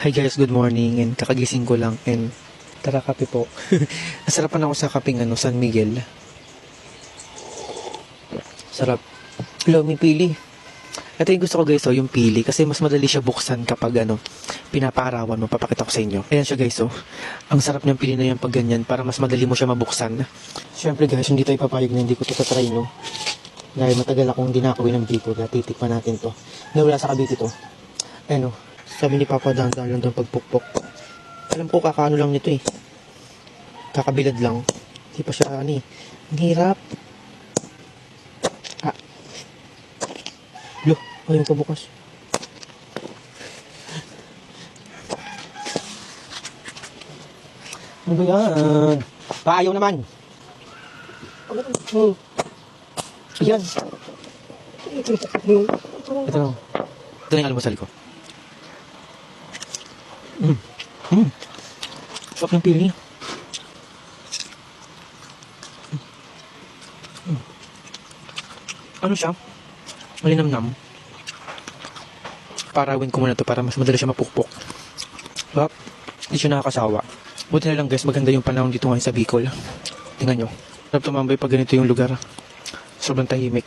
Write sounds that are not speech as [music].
Hi guys, good morning and kakagising ko lang and tara kape po. [laughs] Nasarapan ako sa kaping ano, San Miguel. Sarap. Hello, may pili. Ito yung gusto ko guys, oh, yung pili. Kasi mas madali siya buksan kapag ano, pinapaarawan mo. Papakita ko sa inyo. Ayan siya guys, oh. Ang sarap niyang pili na yan pag ganyan para mas madali mo siya mabuksan. Siyempre guys, hindi tayo papayag na hindi ko ito tatry, no? Dahil matagal akong dinakawin ng Bicol. Titikman natin to. Nawala sa Cavite to. Ayan, oh. Sabi ni Papa, dahan-dahan lang daw pagpukpok. Alam ko, kakaano lang nito eh. Kakabilad lang. Hindi pa siya, ano eh. Ang hirap. Ah. Lo, ayaw pa bukas. Ano ba yan? Paayaw naman. Hmm. Yan. Ito lang. Ito na yung almusal ko. Mm. Mm. Sarap ng pili. Ano siya? Malinamnam. Parawin ko muna to para mas madali siya mapukpok. Bap, hindi siya nakakasawa. Buti na lang guys, maganda yung panahon dito ngayon sa Bicol. Tingnan nyo. Sarap tumambay pag ganito yung lugar. Sobrang tahimik.